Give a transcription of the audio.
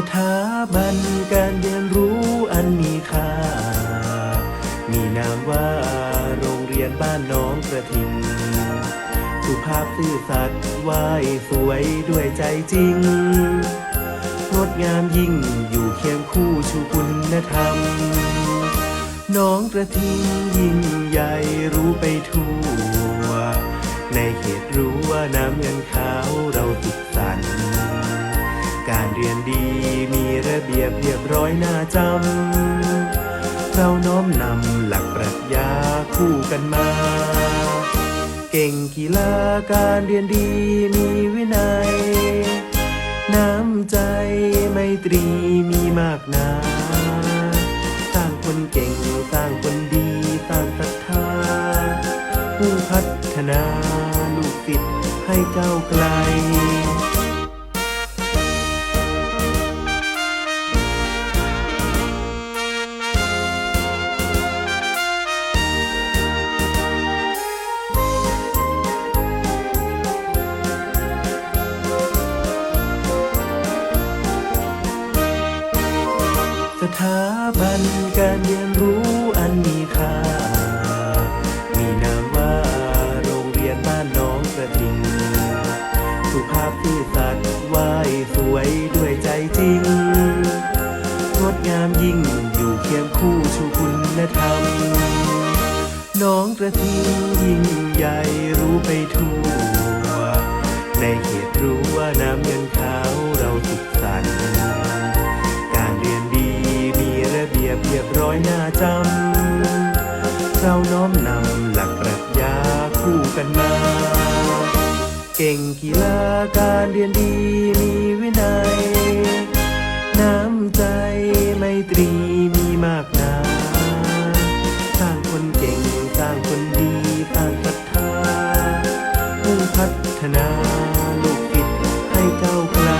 สถาบันการเรียนรู้อันมีค่า มีนามว่าโรงเรียนบ้านน้องกระทิง สุภาพซื่อสัตย์ไหวสวยด้วยใจจริง งดงามยิ่งอยู่เคียงคู่ชูคุณธรรม น้องกระทิงยิ่งใหญ่รู้ไปทั่ว เรียนดีมีระเบียบเรียบร้อยน่าจำ เราน้อมนำหลักปรัชญาคู่กันมา เก่งกีฬาการเรียนดีมีวินัย น้ำใจไมตรีมีมากนาสร้างคนเก่งสร้างคนดีสร้างศรัทธาผู้พัฒนาลูกศิษย์ให้เก้าไกล ถาบันการเรียนรู้อันมีค่า มีนามว่าโรงเรียนบ้านน้องกระทิง สุภาพซื่สัตย์ไหวสวยด้วยใจจริง งดงามยิ่งอยู่เคียงคู่ชูคุณธรรม น้องกระทิงยิ่งใหญ่รู้ไปทั่ว ในเขตรู้ว่าน้ำเงิน จำ เราน้อมนำหลักปรัชญาคู่กันมา เก่งกีฬาการเรียนดีมีวินัย น้ำใจไมตรีมีมากนาสร้างคนเก่งสร้างคนดีสร้างศรัทธาพัฒนาลูกศิษให้เก้าวไกล